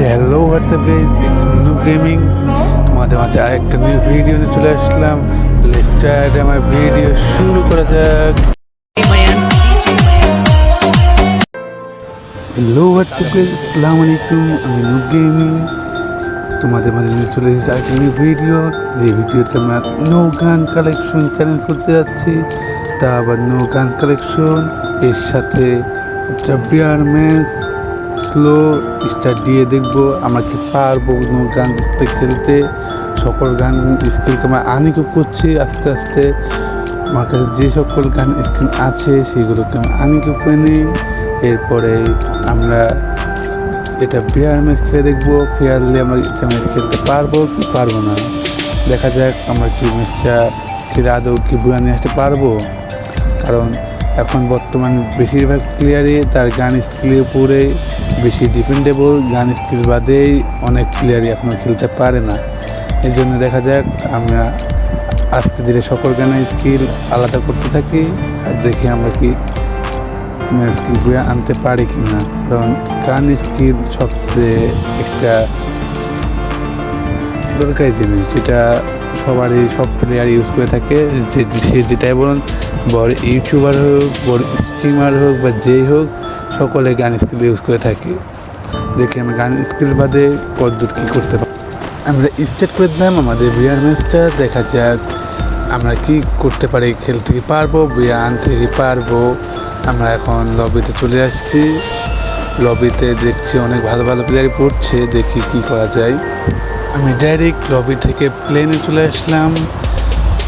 Hello what's up it's Minu gaming তোমাদের মাঝে আরেকটা নিউ ভিডিও নিয়ে চলে আসলাম। স্টার্ট আমার ভিডিও শুরু করা যাক। হ্যালো হোয়াটসঅ্যাপ আসসালামু আলাইকুম, আমি নু গেমিং তোমাদের মাঝে নিয়ে চলে এসেছি আরেকটা নিউ ভিডিও যে ভিডিওতে আমরা নো গান কালেকশন চ্যালেঞ্জ করতে যাচ্ছি। তা আবার নো গান কালেকশন এর সাথে একটা বিয়ার ম্যাচ স্লো স্টার্ট দিয়ে দেখব আমরা কি পারব নো গান খেলতে। সকল গান স্কিল আমরা আনিকুপ করছি, আস্তে আস্তে। আমার কাছে যে সকল গান স্কিল আছে, সেগুলোকে আমি আনিকুপ করে নিই। এরপরে আমরা এটা বিয়ার ম্যাচ খেলে দেখব। ফেয়ারলি আমরা এটা ম্যাচ খেলতে পারব কি পারব না? দেখা যাক আমরা কি ম্যাচটা খেলে আদৌ কি বুয়া নিয়ে আসতে পারব। কারণ এখন বর্তমান বেশিরভাগ প্লেয়ারই তার গান স্কিলের উপরে বেশি ডিপেন্ডেবল গান স্কিল বাদেই অনেক প্লেয়ারই এখনও খেলতে পারে না। এই জন্য দেখা যাক, আমরা আস্তে ধীরে সকল গানের স্কিল আলাদা করতে থাকি আর দেখি আমরা কি স্কিল বয়ে আনতে পারি কি না কারণ গান স্কিল সবচেয়ে একটা দরকারি জিনিস, যেটা সবারই, সব প্লেয়ার ইউজ করে থাকে। যে, সে যেটাই বলুন, বড় ইউটিউবার হোক, বড় স্ট্রিমার হোক বা যেই হোক সকলে গান স্কিল ইউজ করে থাকি। দেখি আমি গান স্কিল বাদে কতদূর কী করতে পারি। আমরা স্টার্ট করে দিলাম, আমাদের বিয়ার ম্যাচটা দেখা যাক আমরা কি করতে পারি খেলতে কি পারব বিয়া আনতে কি পারব। আমরা এখন লবিতে চলে আসছি। লবিতে দেখছি অনেক ভালো ভালো প্লেয়ার পড়ছে, দেখি কি করা যায়। আমি ডাইরেক্ট লবি থেকে প্লেনে চলে আসলাম।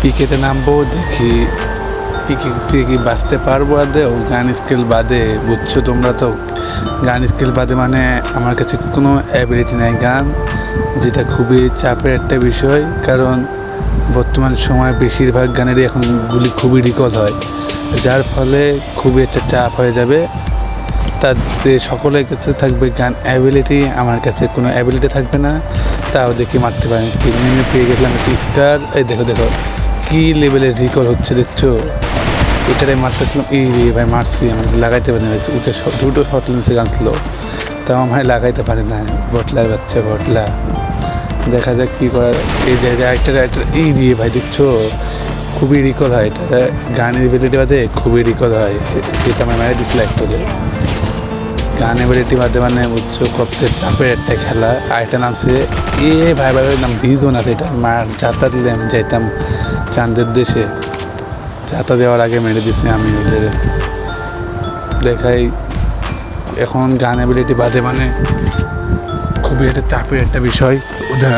পিকেতে নামবো, দেখি পিকে থেকে কি বাঁচতে পারব আদে ও গান স্কিল বাদে, বুঝছ তোমরা তো? গান স্কিল বাদে মানে আমার কাছে কোনো অ্যাবিলিটি নাই গান, যেটা খুবই চাপের একটা বিষয়, কারণ বর্তমান সময় বেশিরভাগ গানেরই এখন গুলি খুবই রিকল হয়, যার ফলে খুবই একটা চাপ হয়ে যাবে। তাতে সকলের কাছে থাকবে গান অ্যাবিলিটি আমার কাছে কোনো অ্যাবিলিটি থাকবে না, তাও দেখি মারতে পারি তিন মিনিট পেয়ে গেছিলাম একটি স্টার এই দেখো দেখো, কী লেভেলের রিকল হচ্ছে দেখছ? এটারে মারতেছিলাম এই ভাই মারছি আমাকে লাগাইতে পারি না উঠে দুটো শট লেন্সে গান ছিল তাও আমার লাগাইতে পারি না বটলার বাচ্চা বটলা। দেখা যাক কী করা, এই জায়গায় একটা একটা এই দিয়ে ভাই, দেখছ? খুবই রিকল হয়, এটা গানের এবিলিটি বাদে খুবই রিকল হয়। সেটা আমার মেরে দিচ্ছিল একটু গান এবিলিটি বাদে মানে উচ্চ সবচেয়ে চাপের একটা খেলা। আরেকটা নাম আছে এ, ভাই ভাই নাম ভিজন আছে, এটা মার যাতা দিলে আমি যাইতাম চাঁদের দেশে। যাতা দেওয়ার আগে মেরে দিছি আমি ওদের দেখাই। এখন গান এবিলিটি বাদে মানে খুবই একটা চাপের একটা বিষয়। ওটা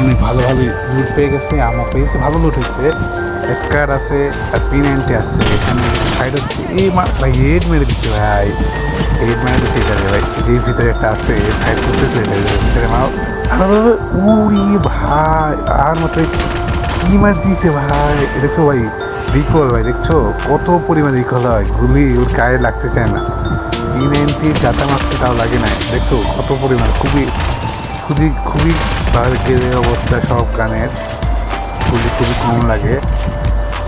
অনেক ভালোভাবে লুট পেয়ে গেছে আমার পেয়েছে ভালো লুট হয়েছে। স্কার আছে, আর পিন এন্টে আছে। এখানে সাইড হচ্ছে এই ভাই হেড মেরে দিচ্ছে ভাই। হেড মেরে দিচ্ছে এটা ভাই। যেই ভিতরে একটা আছে ফাইট করতেছে ভিতরে মা উড়ি ভাই, আর মতো কি মার দিয়েছে ভাই? এটা ভাই রিকল ভাই, দেখছ? কত পরিমাণ রিকল হয়। গুলি ওর গায়ে লাগতে চায় না। ইন এন্টি যাতা মারছে তাও লাগে না দেখছ? কত পরিমাণ। খুবই খুবই খুবই বার্গের অবস্থা সব গানের। খুবই খুবই কম লাগে।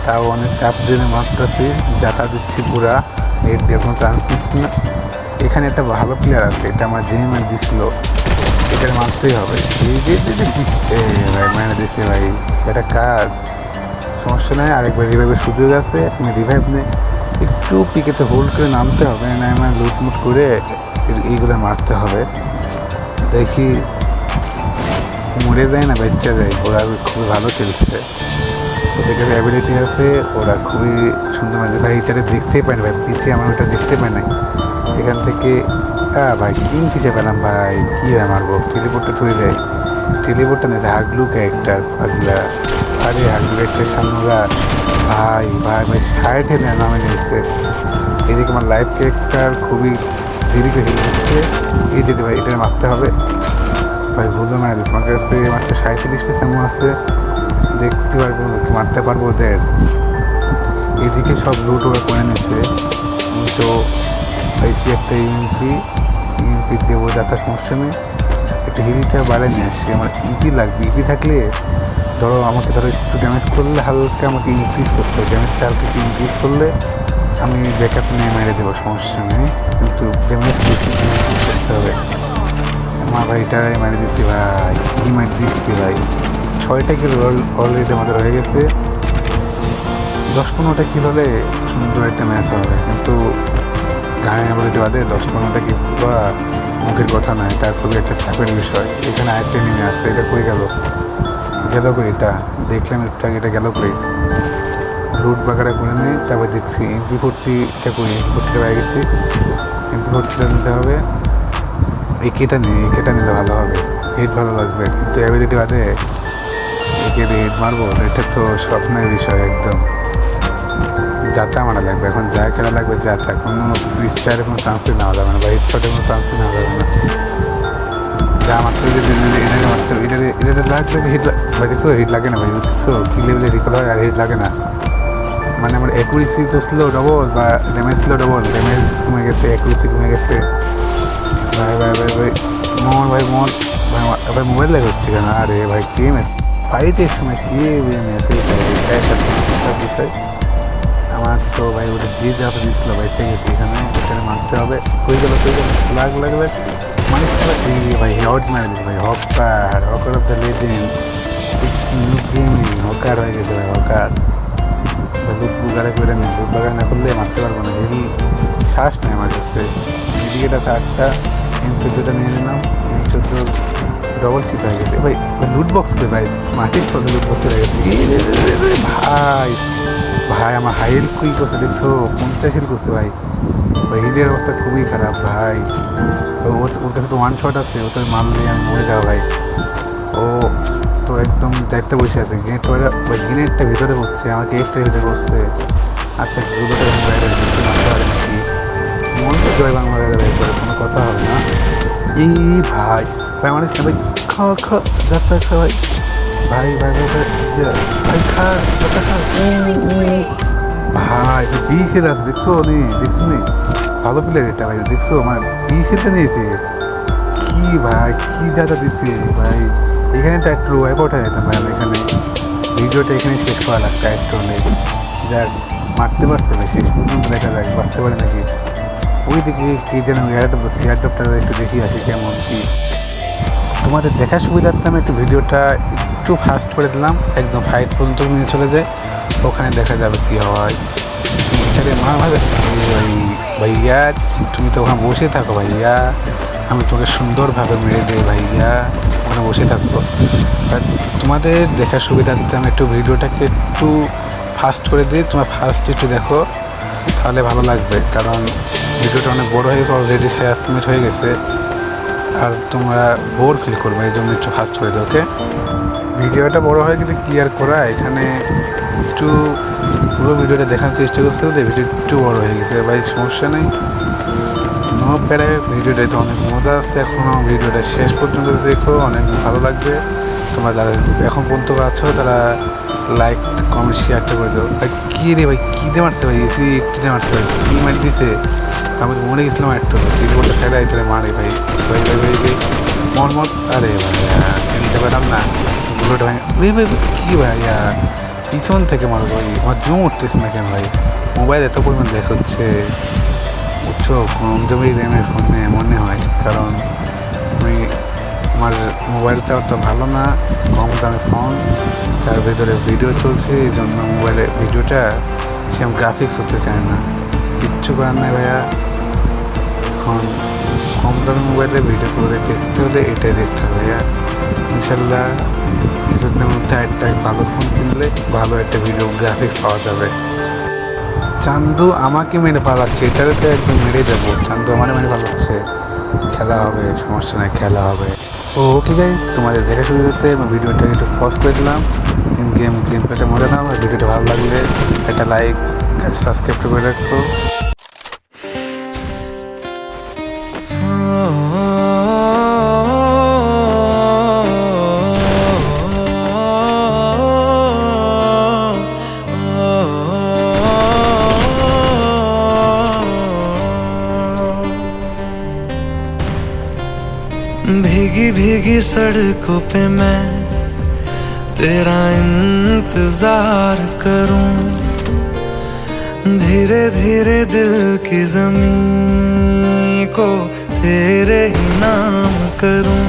তাও অনেক চাপ দিয়ে মারতেছি। যাতা দিচ্ছি পুরা। এর কোনো চান্স নিচ্ছি না। এখানে একটা ভালো প্লেয়ার আছে। এটা আমার জেমে দিছিল। এটা মারতেই হবে। এই যে এ ভাই মানে দিছে, ভাই। এটা কাজ। সমস্যা নাই, আরেকবার রিভাইভের সুযোগ আছে। আমি রিভাইভ নিয়ে একটু পিকেতে হোল্ড করে নামতে হবে, না আমার লুটমুট করে এইগুলো মারতে হবে। দেখি মরে যায় না বাচ্চা যায়, ওরা খুবই ভালো খেলছে। ওদের কাছে অ্যাবিলিটি আছে, ওরা খুবই সুন্দর মানে ভাই এটাকে দেখতেই পায় না, ভাই, পিছিয়ে আমার ওটা দেখতে পায় না এখান থেকে হ্যাঁ ভাই, কিং পিছিয়ে পেলাম, ভাই? কী হয় মারবো? টেলিপোর্টটা থয়ে যায় টেলিপোর্টটা নিয়েছে হাগলু ক্যারেক্টার পাগলা হাগলু ক্যারেক্টার সামনেরা ভাই ভাই ভাই সাইডে নামে নিয়েছে। এদিকে আমার লাইফ ক্যারেক্টার খুবই দেরি করে খেলতেছে এই যদি ভাই, এটা মারতে হবে। ভাই, ভুলে মারা দিচ্ছে আমার কাছে মাত্র সাঁত্রিশ পিস এমন আছে। দেখতে পারব, মারতে পারব ওদের। এদিকে সব লুট ওরা করে নিছে তো পাইছি একটা ইউএমপি ইউএমপি দেবো যাতা সমস্যা নেই একটা হিলটা বাড়ায় নিয়ে আসছি আমার ইপি লাগবে। ইপি থাকলে ধরো, আমাকে ধরো একটু ড্যামেজ করলে হালকা আমাকে ইনক্রিজ করতে হবে। ড্যামেজটা হালকা একটু ইনক্রিজ করলে আমি ব্যাকআপ নিয়ে মেরে দেবো, সমস্যা নেই। কিন্তু ড্যামেজ করতে হবে। আমার ভাইটাই মেরে দিচ্ছি ভাই, কি মারি দিচ্ছি ভাই। ছয়টা কিলো অলরেডি আমাদের হয়ে গেছে। দশ পনেরোটা কিল হলে সুন্দর একটা ম্যাচ হবে। কিন্তু গানে অ্যাবিলিটি বাদে, দশ পনেরোটা কিল বা মুখের কথা নয়, এটা খুবই একটা চাপের বিষয়। এখানে আরেকটা নেমে আসছে এটা কই গেল? গেল কই? এটা দেখলাম একটু আগে এটা গেল কই? রুট বাগারা করে নিয়ে তারপর দেখছি এমপি ফোরটিটা করি এমপি ফোরটিটা পেয়ে গেছি। এমপি ফোরটিটা নিতে হবে। একেটা নিয়ে একেটা নিলে ভালো হবে। হেড ভালো লাগবে। কিন্তু অ্যাবিলিটি বাদে একে হেড মারবো, এটা তো স্বপ্নের বিষয় একদম। যাত্রা মারা লাগবে। এখন যা খেলা লাগবে, যাত্রা। কোনো ফ্রিস্টারের কোনো চান্সই নেওয়া যাবে না বা হেডশটের কোনো চান্সই নেওয়া যাবে না। যা মাত্র এটা মাত্র এটা এটা লাগবে হিট ভাই দেখছ হিট লাগে না ভাই দেখছ কি লেভেলে রিকল হয় আর হিট লাগে না। মানে আমার অ্যাকুরেসি তো স্লো ডবল বা ড্যামেজ স্লো ডবল ড্যামেজ কমে গেছে অ্যাকুরেসি কমে গেছে। ভাই ভাই ভাই ভাই মোহন ভাই মোহন ভাই মোবাইল লাগে হচ্ছে কেন? আরে ভাই, কে মেস ফাইটের সময় কে মেসেজ বিষয়। আমার তো ভাই, ওটা যে যা দিয়েছিল ভাই চেয়ে গেছি এখানে এখানে মারতে হবে। হয়ে গেল হয়ে গেল? লাগ লাগ। মানে মারে দিয়েছে ভাই hawker hawker of the legend it's new gaming hawker হয়ে গেছে ভাই হকার লুট বুগারে করে নেই লুট বাগার না করলে মারতে পারব না হেভি শ্বাস নেই আমার কাছে এদিকে আছে আটটা এম চোদ্দোটা নিয়ে নিলাম এম চোদ্দ ডবল চিপ হয়ে গেছে ভাই লুট বক্স কে ভাই মাটির তলে লুট বক্স হয়ে গেছে ভাই ভাই আমার হাইয়ের কুই করছে দেখছ পঞ্চাশের করছে ভাই ভাই হিলের অবস্থা খুবই খারাপ, ভাই। ওর- কাছে তো ওয়ান শট আছে, ও তো মারলে আমি মরে যাব, ভাই। ও, তো একদম দায়িত্ব বসে আছে গেট ওই গেটের ভিতরে হচ্ছে আমাকে গেটের ভিতরে বসছে আচ্ছা দুটোটা বাইরে পারে নাকি? মনে তো জয় বাংলা করে কোনো কথা হবে না। এই ভাই ভাই মানুষ না ভাই খাওয়া খাওয়া যাত্রা খা, ভাই। ভাই ভাই ভাই ভাই ভাই, খা, যাত্রা খা। ভাই বিশের আছে? দেখছ? নি দেখছ নি? ভালো প্লেয়ার এটা ভাই, দেখছ? আমার বিশেতে নিয়েছে? কি ভাই, কি দাদা দিছে? ভাই, এখানে একটু ওয়াইপ ওঠা যেতাম ভাই আমি এখানে। ভিডিওটা এখানে শেষ করা লাগতো একটু নেই যাক, মারতে পারছে ভাই, শেষ পর্যন্ত দেখা যাক বাঁচতে পারে নাকি? ওই দিকে কি যেন এয়ারডপ এয়ারডপটা একটু দেখি আসি কেমন কি। তোমাদের দেখার সুবিধার্থে আমি একটু ভিডিওটা একটু ফাস্ট করে দিলাম, একদম ফাইট পর্যন্ত নিয়ে চলে যায়। ওখানে দেখা যাবে কি হয়। মা ভাবে ভাই ভাইয়া, তুমি তো ওখানে বসে থাকো ভাইয়া, আমি তোমাকে সুন্দরভাবে মেরে দেই ভাইয়া, ওখানে বসে থাকব। তোমাদের দেখার সুবিধার্থে আমি একটু ভিডিওটাকে একটু ফাস্ট করে দিই। তোমরা ফাস্ট একটু দেখো, তাহলে ভালো লাগবে। কারণ ভিডিওটা অনেক বড় হয়ে গেছে অলরেডি সাত মিনিট হয়ে গেছে। আর তোমরা বোর ফিল করবে এই জন্য একটু ফাস্ট করে দিও ওকে ভিডিওটা বড় হয়ে গেলে ক্লিয়ার করা, এখানে একটু পুরো ভিডিওটা দেখার চেষ্টা করছিলাম যে ভিডিও একটু বড় হয়ে গেছে। ভাই, সমস্যা নেই। নো, প্যারে ভিডিওটাতে অনেক মজা আছে। এখনও ভিডিওটা শেষ পর্যন্ত দেখো, অনেক ভালো লাগবে। তোমরা যারা এখন পর্যন্ত আছো, তারা লাইক কমেন্ট শেয়ারটা করে দেবো ভাই, কী রে ভাই, কী দিয়ে মারছে ভাই? এসি একটিনে মারছে ভাই? কী মার দিছে? আমি তো মরে গেছিলাম একটু রিপোর্টটা ছেড়ে এটা মারে ভাই। ভাই ভাই ভাই ভাই। মন মন আরে ভাই নিতে পারলাম না। বুলেট ভাই ভাই কী ভাই আর পিছন থেকে মারো ভাই। আমার জুম উঠতেছে না কেন ভাই? মোবাইল এত পরিমাণ দেখাচ্ছে। বুঝছ, কম জমি র্যামের ফোনে মনে হয়, কারণ আমি, আমার মোবাইলটা অত ভালো না, কম দামি ফোন, তার ভেতরে ভিডিও চলছে, এই জন্য মোবাইলে ভিডিওটা সেরকম গ্রাফিক্স হতে চায় না। কিচ্ছু করার নাই ভাইয়া। এখন কম দামি মোবাইলে ভিডিও করে দেখতে হলে এটাই দেখতে হবে, ভাইয়া। ইনশাল্লাহ কিছুদিনের মধ্যে একটা ভালো ফোন কিনলে ভালো একটা ভিডিও গ্রাফিক্স পাওয়া যাবে। চান্দু আমাকে মেরে পালাচ্ছে, এটারে তো একদম মেরে দেবো। চান্দু আমার মেরে পালাচ্ছে। খেলা হবে, সমস্যা নাই, খেলা হবে। ও ওকে গাই তোমাদের দেখে সুবিধাতে আমি ভিডিওটা একটু পজ করে দিলাম। গেম গেম প্লেটা মরে নাও, আর ভিডিওটা ভালো লাগলে একটা লাইক সাবস্ক্রাইব করে রাখো। भीगी भीगी सड़कों पे मैं तेरा इंतज़ार करूँ। धीरे धीरे दिल की ज़मीन को तेरे ही नाम करूँ।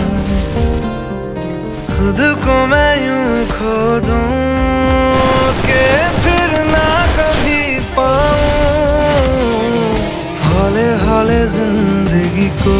खुद को मैं यूँ खो के फिर ना कभी पाऊँ। हौले हौले ज़िंदगी को